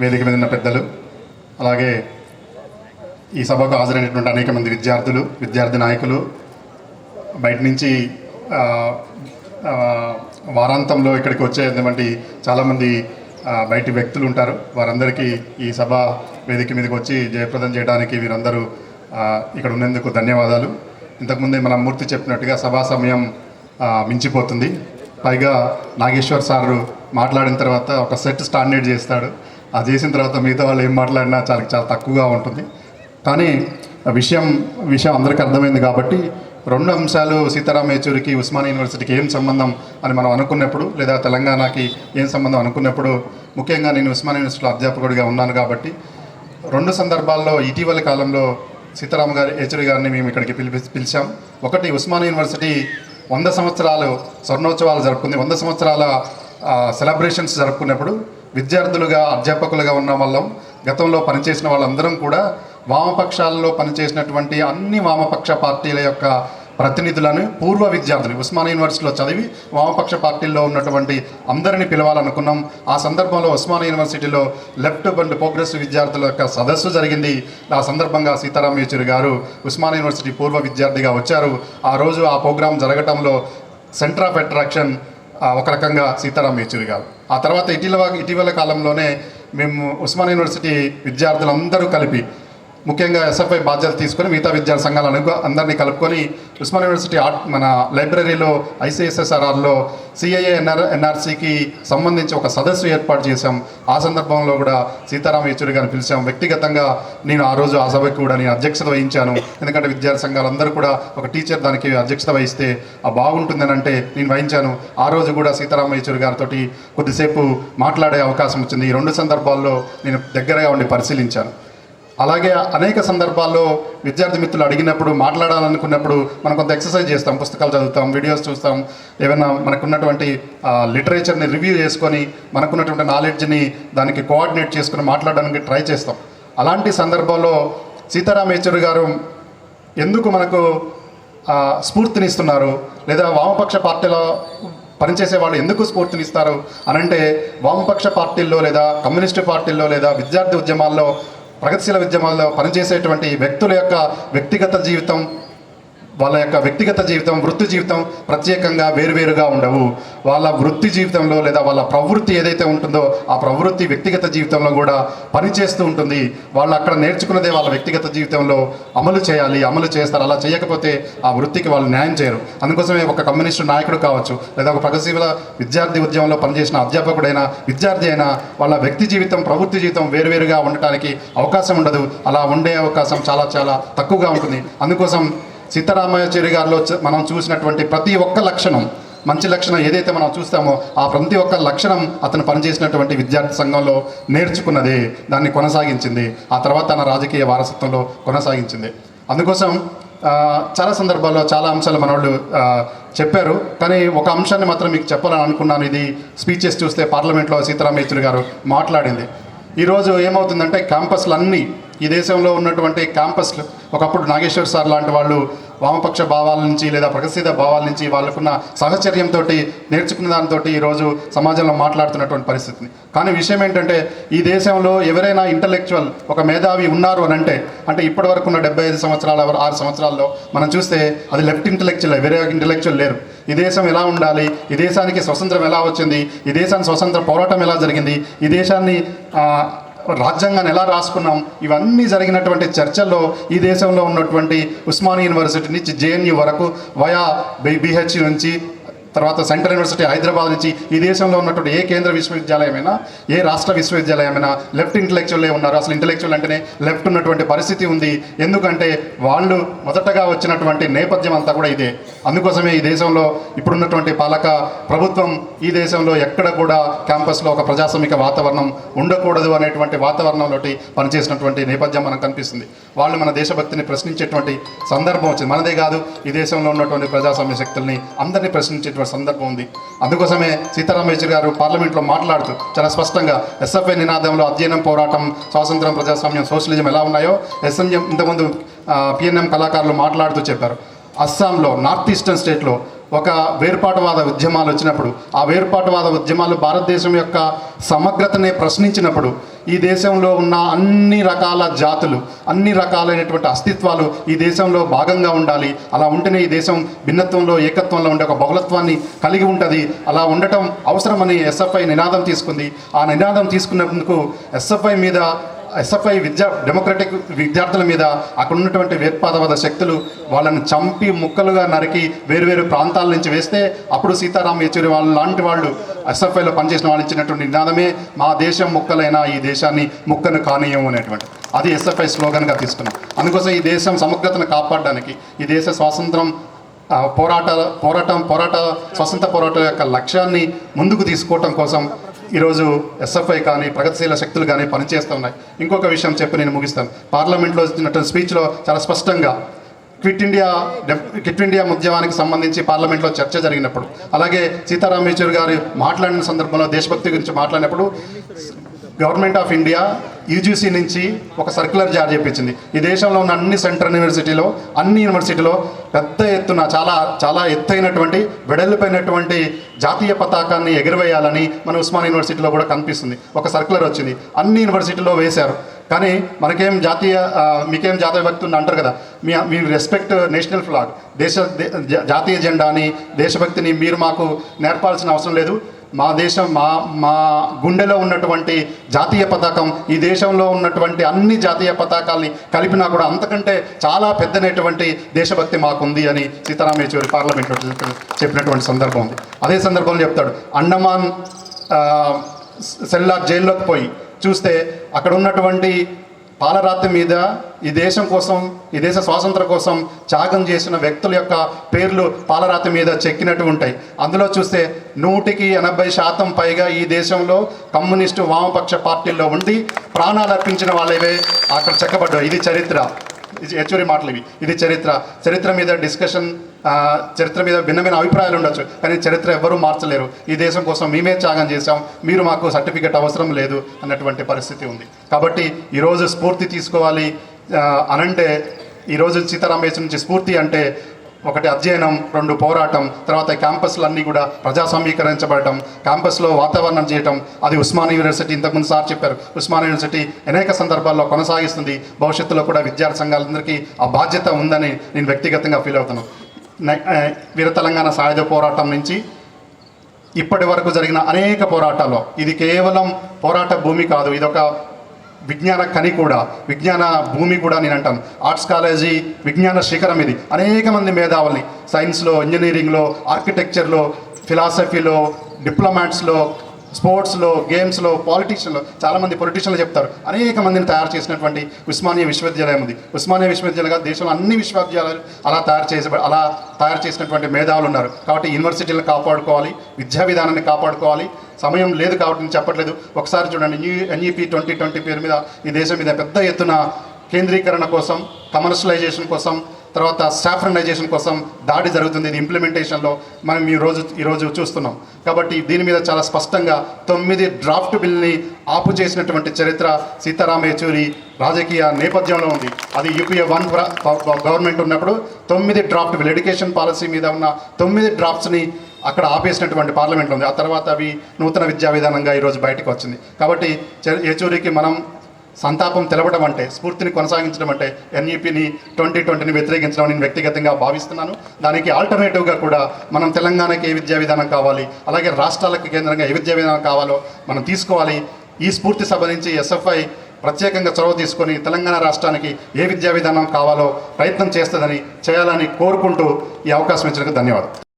వేదిక మీద ఉన్న పెద్దలు అలాగే ఈ సభకు హాజరైనటువంటి అనేక మంది విద్యార్థులు విద్యార్థి నాయకులు బయట నుంచి వారాంతంలో ఇక్కడికి వచ్చేటువంటి చాలామంది బయటి వ్యక్తులు ఉంటారు. వారందరికీ ఈ సభ వేదిక మీదకి వచ్చి జయప్రదం చేయడానికి వీరందరూ ఇక్కడ ఉన్నందుకు ధన్యవాదాలు. ఇంతకుముందే మన మూర్తి చెప్పినట్టుగా సభా సమయం మించిపోతుంది. పైగా నాగేశ్వర్ సారు మాట్లాడిన తర్వాత ఒక సెట్ స్టాండర్డ్ చేస్తాడు. అది చేసిన తర్వాత మిగతా వాళ్ళు ఏం మాట్లాడినా చాలా చాలా తక్కువగా ఉంటుంది. కానీ ఆ విషయం విషయం అందరికీ అర్థమైంది కాబట్టి రెండు అంశాలు సీతారాం యేచూరికి ఉస్మానియా యూనివర్సిటీకి ఏం సంబంధం అని మనం అనుకున్నప్పుడు లేదా తెలంగాణకి ఏం సంబంధం అనుకున్నప్పుడు ముఖ్యంగా నేను ఉస్మానియా యూనివర్సిటీలో అధ్యాపకుడిగా ఉన్నాను కాబట్టి రెండు సందర్భాల్లో ఇటీవలి కాలంలో సీతారాం గారి యేచూరి గారిని మేము ఇక్కడికి పిలిపి పిలిచాం. ఒకటి ఉస్మానియా యూనివర్సిటీ వంద సంవత్సరాలు స్వర్ణోత్సవాలు జరుపుకుంది వంద సంవత్సరాల సెలబ్రేషన్స్ జరుపుకున్నప్పుడు విద్యార్థులుగా అధ్యాపకులుగా ఉన్న వాళ్ళం గతంలో పనిచేసిన వాళ్ళందరం కూడా వామపక్షాల్లో పనిచేసినటువంటి అన్ని వామపక్ష పార్టీల యొక్క ప్రతినిధులను పూర్వ విద్యార్థులు ఉస్మానియా యూనివర్సిటీలో చదివి వామపక్ష పార్టీల్లో ఉన్నటువంటి అందరినీ పిలవాలనుకున్నాం. ఆ సందర్భంలో ఉస్మానియా యూనివర్సిటీలో లెఫ్ట్ అండ్ ప్రోగ్రెసివ్ విద్యార్థుల యొక్క సదస్సు జరిగింది. ఆ సందర్భంగా సీతారాం యేచూరి గారు ఉస్మానియా యూనివర్సిటీ పూర్వ విద్యార్థిగా వచ్చారు. ఆ రోజు ఆ ప్రోగ్రాం జరగటంలో సెంటర్ ఆఫ్ అట్రాక్షన్ ఒక రకంగా సీతారాం యేచూరి గారు. ఆ తర్వాత ఇటీవల ఇటీవల కాలంలోనే మేము ఉస్మాన్ యూనివర్సిటీ విద్యార్థులందరూ కలిపి ముఖ్యంగా ఎస్ఎఫ్ఐ బాధ్యతలు తీసుకొని మిగతా విద్యా సంఘాలు అనుకో అందరినీ కలుపుకొని ఉస్మాన్ యూనివర్సిటీ ఆర్ట్ మన లైబ్రరీలో ఐసీఎస్ఎస్ఆర్ఆర్లో సిఐఏ ఎన్ఆర్ ఎన్ఆర్సీకి సంబంధించి ఒక సదస్సు ఏర్పాటు చేశాం. ఆ సందర్భంలో కూడా సీతారాం యేచూరి గారిని పిలిచాం. వ్యక్తిగతంగా నేను ఆ రోజు ఆ సభకి కూడా నేను అధ్యక్షత వహించాను. ఎందుకంటే విద్యా సంఘాలందరూ కూడా ఒక టీచర్ దానికి అధ్యక్షత వహిస్తే ఆ బాగుంటుందని అంటే నేను వహించాను. ఆ రోజు కూడా సీతారాం యేచూరి గారితో కొద్దిసేపు మాట్లాడే అవకాశం వచ్చింది. ఈ రెండు సందర్భాల్లో నేను దగ్గరగా ఉండి పరిశీలించాను. అలాగే అనేక సందర్భాల్లో విద్యార్థి మిత్రులు అడిగినప్పుడు మాట్లాడాలనుకున్నప్పుడు మనం కొంత ఎక్సర్సైజ్ చేస్తాం పుస్తకాలు చదువుతాం వీడియోస్ చూస్తాం ఏమైనా మనకున్నటువంటి లిటరేచర్ని రివ్యూ చేసుకొని మనకున్నటువంటి నాలెడ్జ్ని దానికి కోఆర్డినేట్ చేసుకుని మాట్లాడడానికి ట్రై చేస్తాం. అలాంటి సందర్భంలో సీతారాం యేచూరి గారు ఎందుకు మనకు స్ఫూర్తినిస్తున్నారు? లేదా వామపక్ష పార్టీలో పనిచేసే వాళ్ళు ఎందుకు స్ఫూర్తినిస్తారు? అనంటే వామపక్ష పార్టీల్లో లేదా కమ్యూనిస్టు పార్టీల్లో లేదా విద్యార్థి ఉద్యమాల్లో ప్రగతిశీల ఉద్యమాల్లో పనిచేసేటువంటి వ్యక్తుల యొక్క వ్యక్తిగత జీవితం వాళ్ళ యొక్క వ్యక్తిగత జీవితం వృత్తి జీవితం ప్రత్యేకంగా వేరువేరుగా ఉండవు. వాళ్ళ వృత్తి జీవితంలో లేదా వాళ్ళ ప్రవృత్తి ఏదైతే ఉంటుందో ఆ ప్రవృత్తి వ్యక్తిగత జీవితంలో కూడా పనిచేస్తూ ఉంటుంది. వాళ్ళు అక్కడ నేర్చుకున్నదే వాళ్ళ వ్యక్తిగత జీవితంలో అమలు చేయాలి అమలు చేస్తారు. అలా చేయకపోతే ఆ వృత్తికి వాళ్ళు న్యాయం చేయరు. అందుకోసమే ఒక కమ్యూనిస్టు నాయకుడు కావచ్చు లేదా ఒక ప్రగతిశీల విద్యార్థి ఉద్యమంలో పనిచేసిన అధ్యాపకుడైనా విద్యార్థి అయినా వాళ్ళ వ్యక్తి జీవితం ప్రవృత్తి జీవితం వేరువేరుగా ఉండటానికి అవకాశం ఉండదు. అలా ఉండే అవకాశం చాలా చాలా తక్కువగా ఉంటుంది. అందుకోసం సీతారామయాచారి గారిలో మనం చూసినటువంటి ప్రతి ఒక్క లక్షణం మంచి లక్షణం ఏదైతే మనం చూస్తామో ఆ ప్రతి ఒక్క లక్షణం అతను పనిచేసినటువంటి విద్యార్థి సంఘంలో నేర్చుకున్నది దాన్ని కొనసాగించింది. ఆ తర్వాత తన రాజకీయ వారసత్వంలో కొనసాగించింది. అందుకోసం చాలా సందర్భాల్లో చాలా అంశాలు మనోళ్ళు చెప్పారు. కానీ ఒక అంశాన్ని మాత్రం మీకు చెప్పాలని అనుకున్నాను. ఇది స్పీచెస్ చూస్తే పార్లమెంట్లో సీతారాం యేచూరి గారు మాట్లాడింది. ఈరోజు ఏమవుతుందంటే క్యాంపస్లన్నీ ఈ దేశంలో ఉన్నటువంటి క్యాంపస్లు ఒకప్పుడు నాగేశ్వర్ సార్ లాంటి వాళ్ళు వామపక్ష భావాల నుంచి లేదా ప్రగతిశీల భావాల నుంచి వాళ్ళకున్న సహచర్యంతో నేర్చుకున్న దానితో ఈరోజు సమాజంలో మాట్లాడుతున్నటువంటి పరిస్థితిని. కానీ విషయం ఏంటంటే ఈ దేశంలో ఎవరైనా ఇంటలెక్చువల్ ఒక మేధావి ఉన్నారు అని అంటే అంటే ఇప్పటి వరకు ఉన్న డెబ్బై ఐదు సంవత్సరాల ఆరు సంవత్సరాల్లో మనం చూస్తే అది లెఫ్ట్ ఇంటలెక్చువల్ వేరే ఇంటలెక్చువల్ లేరు. ఈ దేశం ఎలా ఉండాలి? ఈ దేశానికి స్వతంత్రం ఎలా వచ్చింది? ఈ దేశానికి స్వతంత్ర పోరాటం ఎలా జరిగింది? ఈ దేశాన్ని రాజ్యాంగాన్ని ఎలా రాసుకున్నాం? ఇవన్నీ జరిగినటువంటి చర్చల్లో ఈ దేశంలో ఉన్నటువంటి ఉస్మానియా యూనివర్సిటీ నుంచి జేఎన్యూ వరకు వయా బిహెచ్ నుంచి తర్వాత సెంట్రల్ యూనివర్సిటీ హైదరాబాద్ నుంచి ఈ దేశంలో ఉన్నటువంటి ఏ కేంద్ర విశ్వవిద్యాలయమైనా ఏ రాష్ట్ర విశ్వవిద్యాలయమైనా లెఫ్ట్ ఇంటలెక్చువల్లే ఉన్నారు? అసలు ఇంటలెక్చువల్ అంటేనే లెఫ్ట్ ఉన్నటువంటి పరిస్థితి ఉంది. ఎందుకంటే వాళ్ళు మొదటగా వచ్చినటువంటి నేపథ్యం అంతా కూడా ఇదే. అందుకోసమే ఈ దేశంలో ఇప్పుడున్నటువంటి పాలక ప్రభుత్వం ఈ దేశంలో ఎక్కడ కూడా క్యాంపస్లో ఒక ప్రజాస్వామిక వాతావరణం ఉండకూడదు అనేటువంటి వాతావరణంలో పనిచేసినటువంటి నేపథ్యం మనకు కనిపిస్తుంది. వాళ్ళు మన దేశభక్తిని ప్రశ్నించేటువంటి సందర్భం వచ్చింది. మనదే కాదు ఈ దేశంలో ఉన్నటువంటి ప్రజాస్వామ్య శక్తుల్ని అందరినీ ప్రశ్నించేటువంటి సందర్భం ఉంది. అందుకోసమే సీతారామేశ్వర్ గారు పార్లమెంట్లో మాట్లాడుతూ చాలా స్పష్టంగా ఎస్ఎఫ్ఐ నినాదంలో అధ్యయనం పోరాటం స్వాతంత్రం ప్రజాస్వామ్యం సోషలిజం ఎలా ఉన్నాయో ఎస్ఎన్ఎం ఇంతకుముందు పిఎన్ఎం కళాకారులు మాట్లాడుతూ చెప్పారు. అస్సాంలో నార్త్ ఈస్టర్న్ స్టేట్లో ఒక వేర్పాటువాద ఉద్యమాలు వచ్చినప్పుడు ఆ వేర్పాటువాద ఉద్యమాలు భారతదేశం యొక్క సమగ్రతనే ప్రశ్నించినప్పుడు ఈ దేశంలో ఉన్న అన్ని రకాల జాతులు అన్ని రకాలైనటువంటి అస్తిత్వాలు ఈ దేశంలో భాగంగా ఉండాలి. అలా ఉంటేనే ఈ దేశం భిన్నత్వంలో ఏకత్వంలో ఉండే ఒక బహుళత్వాన్ని కలిగి ఉంటుంది. అలా ఉండటం అవసరమని ఎస్ఎఫ్ఐ నినాదం తీసుకుంది. ఆ నినాదం తీసుకున్నందుకు ఎస్ఎఫ్ఐ మీద ఎస్ఎఫ్ఐ విద్యా డెమోక్రటిక్ విద్యార్థుల మీద అక్కడ ఉన్నటువంటి వేర్పాదవాద శక్తులు వాళ్ళని చంపి ముక్కలుగా నరికి వేరువేరు ప్రాంతాల నుంచి వేస్తే అప్పుడు సీతారాం యేచూరి వాళ్ళు లాంటి వాళ్ళు ఎస్ఎఫ్ఐలో పనిచేసిన వాళ్ళు ఇచ్చినటువంటి నినాదమే మా దేశం ముక్కలైన ఈ దేశాన్ని ముక్కను కానీయము అనేటువంటి. అది ఎస్ఎఫ్ఐ స్లోగన్గా తీసుకున్నాం. అందుకోసం ఈ దేశం సమగ్రతను కాపాడడానికి ఈ దేశ స్వాతంత్రం పోరాట పోరాటం పోరాట స్వతంత్ర పోరాటం యొక్క లక్ష్యాన్ని ముందుకు తీసుకోవటం కోసం ఈరోజు ఎస్ఎఫ్ఐ కానీ ప్రగతిశీల శక్తులు కానీ పనిచేస్తూ ఉన్నాయి. ఇంకొక విషయం చెప్పి నేను ముగిస్తాను. పార్లమెంట్లో ఇచ్చినటువంటి స్పీచ్లో చాలా స్పష్టంగా క్విట్ ఇండియా క్విట్ ఇండియా ఉద్యమానికి సంబంధించి పార్లమెంట్లో చర్చ జరిగినప్పుడు అలాగే సీతారాం యేచూరి గారు మాట్లాడిన సందర్భంలో దేశభక్తి గురించి మాట్లాడినప్పుడు గవర్నమెంట్ ఆఫ్ ఇండియా యూజీసీ నుంచి ఒక సర్క్యులర్ జారీ చేయించింది ఈ దేశంలో ఉన్న అన్ని సెంట్రల్ యూనివర్సిటీలో అన్ని యూనివర్సిటీలో పెద్ద ఎత్తున చాలా చాలా ఎత్తైనటువంటి వెడల్పోయినటువంటి జాతీయ పతాకాన్ని ఎగురవేయాలని మన ఉస్మాన్ యూనివర్సిటీలో కూడా కనిపిస్తుంది. ఒక సర్క్యులర్ వచ్చింది. అన్ని యూనివర్సిటీలో వేశారు. కానీ మనకేం జాతీయ మీకేం జాతీయ భక్తి ఉంది అంటారు కదా. మీ మీ రెస్పెక్ట్ నేషనల్ ఫ్లాగ్ దేశ జాతీయ జెండాని దేశభక్తిని మీరు మాకు నేర్పాల్సిన అవసరం లేదు. మా దేశం మా మా గుండెలో ఉన్నటువంటి జాతీయ పతాకం ఈ దేశంలో ఉన్నటువంటి అన్ని జాతీయ పతాకాల్ని కలిపినా కూడా అంతకంటే చాలా పెద్దనటువంటి దేశభక్తి మాకుంది అని సీతారాం యేచూరి పార్లమెంట్లో చెప్పినటువంటి సందర్భం ఉంది. అదే సందర్భంలో చెప్తాడు అండమాన్ సెల్లార్ జైల్లోకి పోయి చూస్తే అక్కడ ఉన్నటువంటి పాలరాతి మీద ఈ దేశం కోసం ఈ దేశ స్వాతంత్రం కోసం త్యాగం చేసిన వ్యక్తుల యొక్క పేర్లు పాలరాతి మీద చెక్కినట్టు ఉంటాయి. అందులో చూస్తే నూటికి ఎనభై శాతం పైగా ఈ దేశంలో కమ్యూనిస్టు వామపక్ష పార్టీల్లో ఉండి ప్రాణాలు అర్పించిన వాళ్ళవే అక్కడ చెక్కబడ్డాయి ఇది చరిత్ర. ఇది హెచ్చూరి మాటలు ఇవి. ఇది చరిత్ర. చరిత్ర మీద డిస్కషన్ చరిత్ర మీద భిన్నమైన అభిప్రాయాలు ఉండొచ్చు. కానీ చరిత్ర ఎవ్వరూ మార్చలేరు. ఈ దేశం కోసం మేమే త్యాగం చేశాం. మీరు మాకు సర్టిఫికెట్ అవసరం లేదు అన్నటువంటి పరిస్థితి ఉంది. కాబట్టి ఈరోజు స్ఫూర్తి తీసుకోవాలి. అనంటే ఈరోజు సీతారాం నుంచి స్ఫూర్తి అంటే ఒకటి అధ్యయనం రెండు పోరాటం తర్వాత క్యాంపస్లన్నీ కూడా ప్రజాస్వామీకరించబడటం క్యాంపస్లో వాతావరణం చేయటం. అది ఉస్మాన్ యూనివర్సిటీ ఇంతకుముందు సార్ చెప్పారు. ఉస్మాన్ యూనివర్సిటీ అనేక సందర్భాల్లో కొనసాగిస్తుంది. భవిష్యత్తులో కూడా విద్యార్థి సంఘాలందరికీ ఆ బాధ్యత ఉందని నేను వ్యక్తిగతంగా ఫీల్ అవుతున్నాను. వీర తెలంగాణ సాయుధ పోరాటం నుంచి ఇప్పటి వరకు జరిగిన అనేక పోరాటాల్లో ఇది కేవలం పోరాట భూమి కాదు ఇదొక విజ్ఞాన కని కూడా విజ్ఞాన భూమి కూడా నేను అంటాను. ఆర్ట్స్ కాలేజీ విజ్ఞాన శిఖరం ఇది. అనేక మంది మేధావుల్ని సైన్స్లో ఇంజనీరింగ్లో ఆర్కిటెక్చర్లో ఫిలాసఫీలో డిప్లొమాట్స్లో స్పోర్ట్స్లో గేమ్స్లో పాలిటిషియన్లో చాలామంది పొలిటీషియన్లు చెప్తారు. అనేక మందిని తయారు చేసినటువంటి ఉస్మానియా విశ్వవిద్యాలయం ఉంది. ఉస్మానియా విశ్వవిద్యాలయంగా దేశంలో అన్ని విశ్వవిద్యాలయాలు అలా తయారు చేసే అలా తయారు చేసినటువంటి మేధావులు ఉన్నారు. కాబట్టి యూనివర్సిటీలను కాపాడుకోవాలి విద్యా విధానాన్ని కాపాడుకోవాలి. సమయం లేదు కాబట్టి నేను చెప్పట్లేదు. ఒకసారి చూడండి న్యూ ఎన్ఈపీ ట్వంటీ ట్వంటీ పేరు మీద ఈ దేశం మీద పెద్ద ఎత్తున కేంద్రీకరణ కోసం కమర్షియలైజేషన్ కోసం తర్వాత సాఫ్రనైజేషన్ కోసం దాడి జరుగుతుంది. ఇది ఇంప్లిమెంటేషన్లో మనం ఈ రోజు ఈరోజు చూస్తున్నాం. కాబట్టి దీని మీద చాలా స్పష్టంగా తొమ్మిది డ్రాఫ్ట్ బిల్ని ఆపు చేసినటువంటి చరిత్ర సీతారాం యచూరి రాజకీయ నేపథ్యంలో ఉంది. అది యూపీఏ వన్ గవర్నమెంట్ ఉన్నప్పుడు తొమ్మిది డ్రాఫ్ట్ బిల్ ఎడ్యుకేషన్ పాలసీ మీద ఉన్న తొమ్మిది డ్రాఫ్ట్స్ని అక్కడ ఆపేసినటువంటి పార్లమెంట్లో ఉంది. ఆ తర్వాత అవి నూతన విద్యా విధానంగా ఈరోజు బయటకు వచ్చింది. కాబట్టి యచూరికి మనం సంతాపం తెలవడం అంటే స్ఫూర్తిని కొనసాగించడం అంటే ఎన్ఈపిని ట్వంటీ ట్వంటీని వ్యతిరేకించడం నేను వ్యక్తిగతంగా భావిస్తున్నాను. దానికి ఆల్టర్నేటివ్గా కూడా మనం తెలంగాణకి ఏ విద్యా విధానం కావాలి అలాగే రాష్ట్రాలకు కేంద్రంగా ఏ విద్యా విధానం కావాలో మనం తీసుకోవాలి. ఈ స్ఫూర్తి సంబంధించి ఎస్ఎఫ్ఐ ప్రత్యేకంగా చొరవ తీసుకొని తెలంగాణ రాష్ట్రానికి ఏ విద్యా విధానం కావాలో ప్రయత్నం చేస్తుందని చేయాలని కోరుకుంటూ ఈ అవకాశం ఇచ్చినందుకు ధన్యవాదాలు.